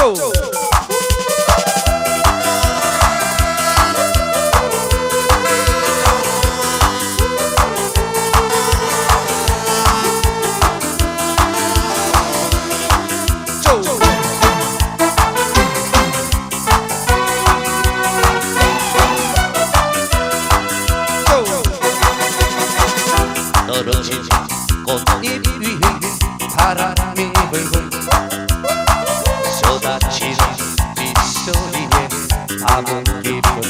조. 조. 아무 기쁨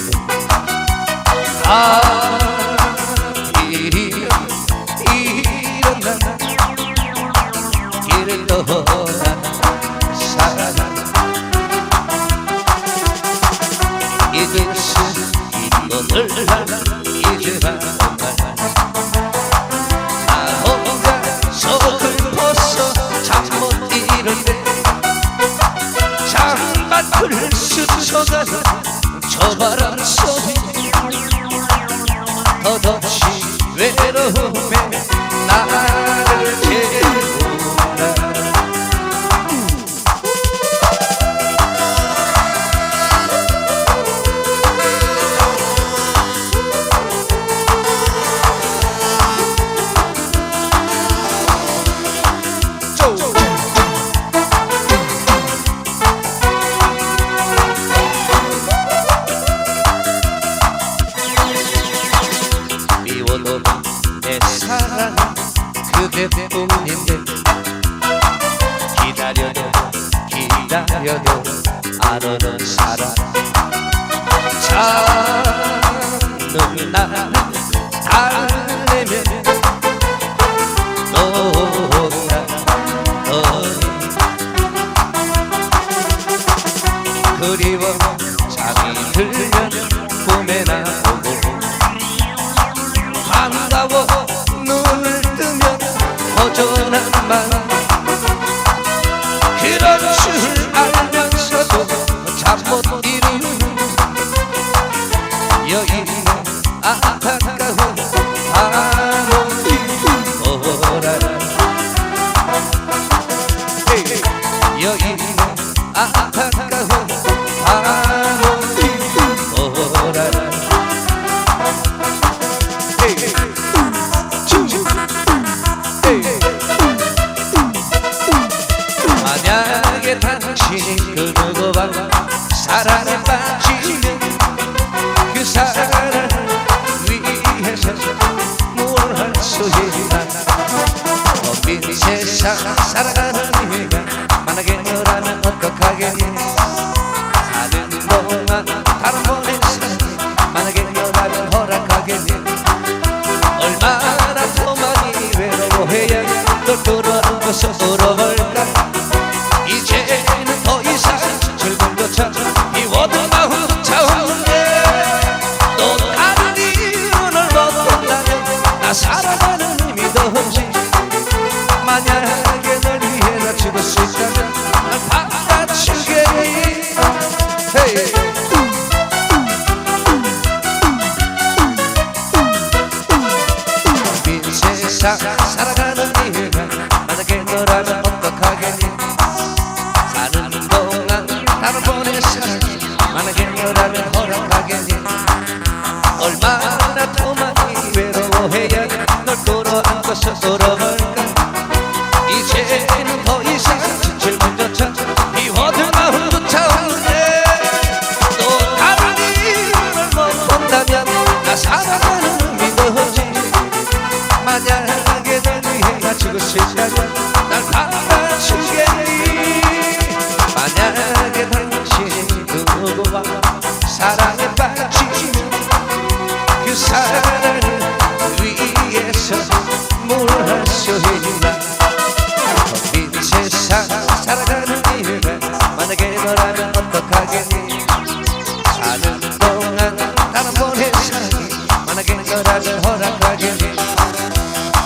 덧없이 내 사랑은 그대뿐인데 기다려도 기다려도 안 오는 사랑 잠는 나는 달래면 너나 너니 그리워 잠이 들면 꿈에 나오 허 당신이 그 누구와 사랑에 빠지면 그 사랑을 위해서 뭘할수 있나? 빈 세상 살아가는 네가 만약에 너라면 어떡하겠니? 사는 동안 다른 번에 살 만약에 너라면 허락하겠니? 얼마나 더 많이 외로워해야 널 끌어안고서 울 얼마나 더 많이 외로워해야 널 끌어안고서 울어볼까? 이제는 더 이상 지칠 문조차 미워들 마음도 차오르네. 또 다른 이유를 못 본다면 나 의미도 없지? 만약에 널 위해 수 있다면 날 받아주겠니? 만약에 당신이 누구와 사랑에 빠지면 그 사랑을 위해서 뭘할수 있나 빈 세상 살아가는 이유가 만약에 너라면 어떡하겠니? 사는 동안 다른 번의 사랑이 만약에 너라면 허락하겠니?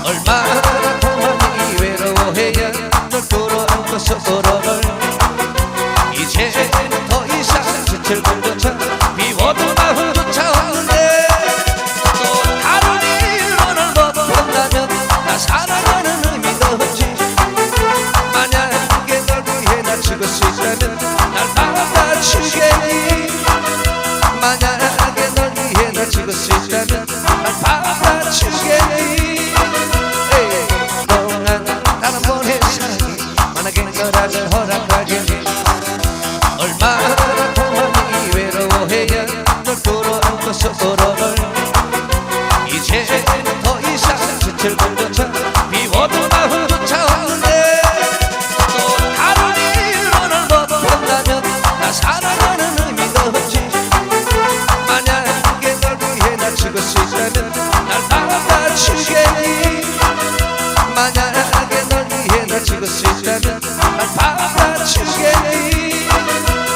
얼마나 더 많이 외로워해야 널 끌어안고서 울어볼 이제는 더 이상 지칠 것조차 that you can sweet that and pop that you.